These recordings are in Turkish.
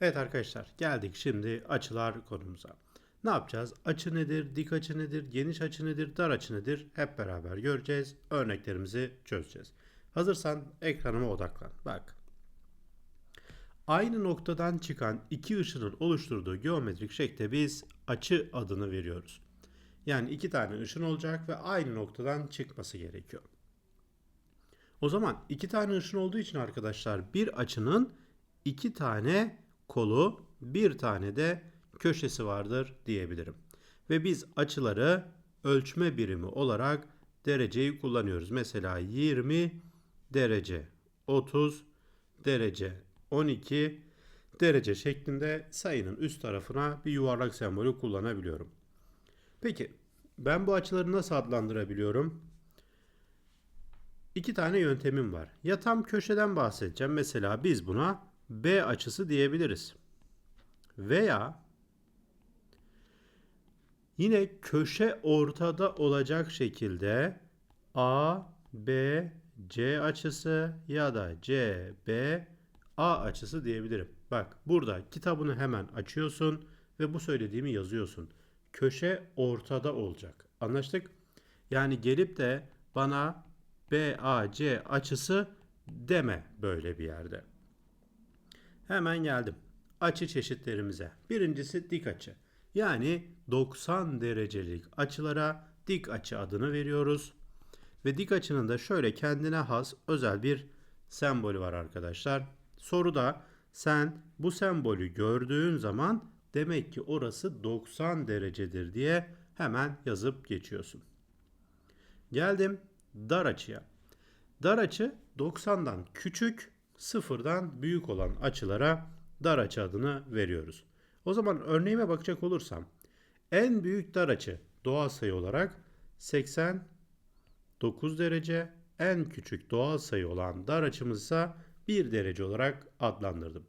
Evet arkadaşlar geldik şimdi açılar konumuza. Ne yapacağız? Açı nedir? Dik açı nedir? Geniş açı nedir? Dar açı nedir? Hep beraber göreceğiz. Örneklerimizi çözeceğiz. Hazırsan ekranıma odaklan. Bak. Aynı noktadan çıkan iki ışının oluşturduğu geometrik şekle biz açı adını veriyoruz. Yani iki tane ışın olacak ve aynı noktadan çıkması gerekiyor. O zaman iki tane ışın olduğu için arkadaşlar bir açının iki tane kolu, bir tane de köşesi vardır diyebilirim. Ve biz açıları ölçme birimi olarak dereceyi kullanıyoruz. Mesela 20 derece, 30 derece, 12 derece şeklinde sayının üst tarafına bir yuvarlak sembolü kullanabiliyorum. Peki ben bu açıları nasıl adlandırabiliyorum? İki tane yöntemim var. Ya tam köşeden bahsedeceğim. Mesela biz buna B açısı diyebiliriz. Veya yine köşe ortada olacak şekilde A, B, C açısı ya da C, B, A açısı diyebilirim. Bak burada kitabını hemen açıyorsun ve bu söylediğimi yazıyorsun. Köşe ortada olacak. Anlaştık? Yani gelip de bana BAC açısı deme böyle bir yerde. Hemen geldim. Açı çeşitlerimize. Birincisi dik açı. Yani 90 derecelik açılara dik açı adını veriyoruz. Ve dik açının da şöyle kendine has özel bir sembolü var arkadaşlar. Soruda sen bu sembolü gördüğün zaman demek ki orası 90 derecedir diye hemen yazıp geçiyorsun. Geldim dar açıya. Dar açı 90'dan küçük, sıfırdan büyük olan açılara dar açı adını veriyoruz. O zaman örneğime bakacak olursam en büyük dar açı doğal sayı olarak 89 derece, en küçük doğal sayı olan dar açımız ise 1 derece olarak adlandırdım.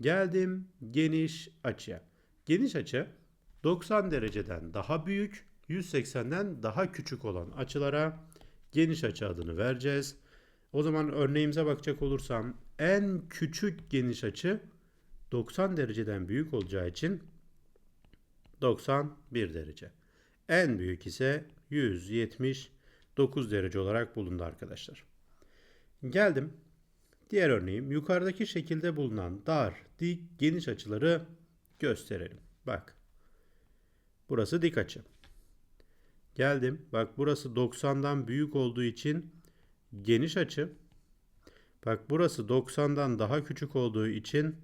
Geldim geniş açıya. Geniş açı 90 dereceden daha büyük, 180'den daha küçük olan açılara geniş açı adını vereceğiz. O zaman örneğimize bakacak olursam en küçük geniş açı 90 dereceden büyük olacağı için 91 derece. En büyük ise 179 derece olarak bulundu arkadaşlar. Geldim. Diğer örneğim yukarıdaki şekilde bulunan dar, dik, geniş açıları gösterelim. Bak. Burası dik açı. Geldim. Bak burası 90'dan büyük olduğu için geniş açı. Bak burası 90'dan daha küçük olduğu için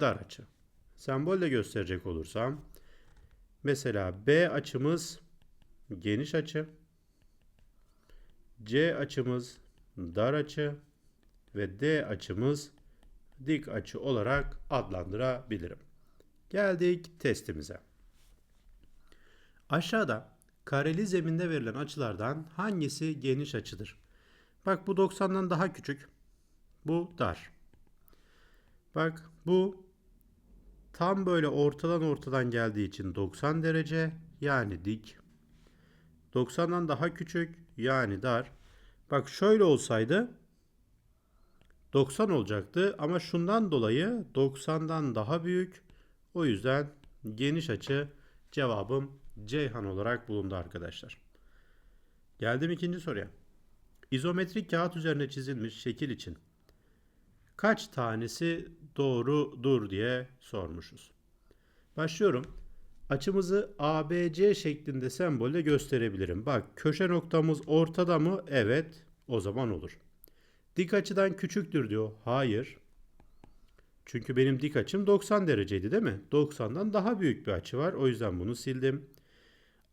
dar açı. Sembolle gösterecek olursam mesela B açımız geniş açı. C açımız dar açı ve D açımız dik açı olarak adlandırabilirim. Geldik testimize. Aşağıda kareli zeminde verilen açılardan hangisi geniş açıdır? Bak bu 90'dan daha küçük. Bu dar. Bak bu tam böyle ortadan ortadan geldiği için 90 derece yani dik. 90'dan daha küçük yani dar. Bak şöyle olsaydı 90 olacaktı ama şundan dolayı 90'dan daha büyük. O yüzden geniş açı cevabım Ceyhan olarak bulundu arkadaşlar. Geldim ikinci soruya. İzometrik kağıt üzerine çizilmiş şekil için kaç tanesi doğrudur diye sormuşuz. Başlıyorum. Açımızı ABC şeklinde sembolle gösterebilirim. Bak köşe noktamız ortada mı? Evet. O zaman olur. Dik açıdan küçüktür diyor. Hayır. Çünkü benim dik açım 90 dereceydi değil mi? 90'dan daha büyük bir açı var. O yüzden bunu sildim.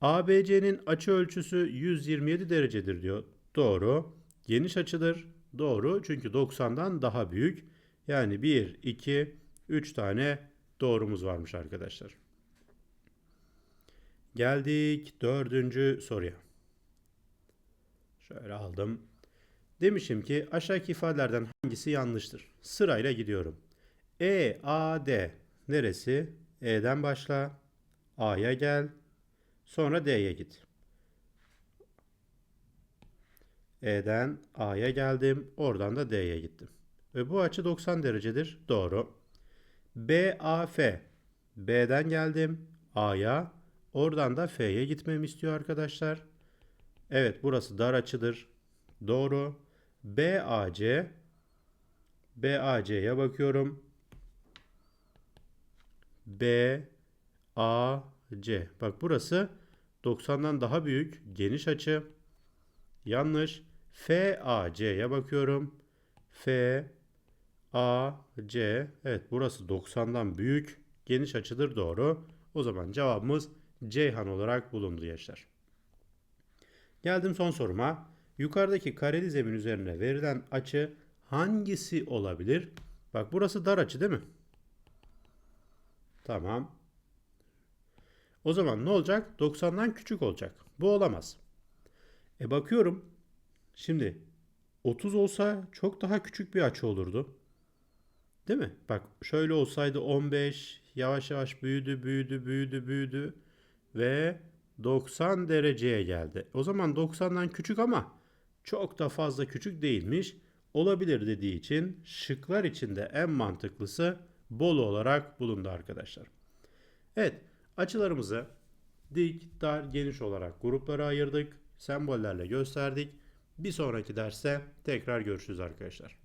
ABC'nin açı ölçüsü 127 derecedir diyor. Doğru. Geniş açıdır. Doğru. Çünkü 90'dan daha büyük. Yani 1, 2, 3 tane doğrumuz varmış arkadaşlar. Geldik dördüncü soruya. Şöyle aldım. Demişim ki aşağıdaki ifadelerden hangisi yanlıştır? Sırayla gidiyorum. E, A, D. Neresi? E'den başla. A'ya gel. Sonra D'ye git. E'den A'ya geldim. Oradan da D'ye gittim. Ve bu açı 90 derecedir. Doğru. BAF. B'den geldim A'ya. Oradan da F'ye gitmemi istiyor arkadaşlar. Evet burası dar açıdır. Doğru. BAC. BAC'ye bakıyorum. B A C. Bak burası 90'dan daha büyük geniş açı. Yanlış. F A C'ye bakıyorum. F A C. Evet burası 90'dan büyük geniş açıdır doğru. O zaman cevabımız Ceyhan olarak bulundu gençler. Geldim son soruma. Yukarıdaki kareli zemin üzerine verilen açı hangisi olabilir? Bak burası dar açı değil mi? Tamam. O zaman ne olacak? 90'dan küçük olacak. Bu olamaz. E bakıyorum. Şimdi 30 olsa çok daha küçük bir açı olurdu. Değil mi? Bak şöyle olsaydı 15 yavaş yavaş büyüdü, büyüdü, büyüdü, büyüdü ve 90 dereceye geldi. O zaman 90'dan küçük ama çok da fazla küçük değilmiş. Olabilir dediği için şıklar içinde en mantıklısı Bolu olarak bulundu arkadaşlar. Evet, açılarımızı dik, dar, geniş olarak gruplara ayırdık. Sembollerle gösterdik. Bir sonraki derste tekrar görüşürüz arkadaşlar.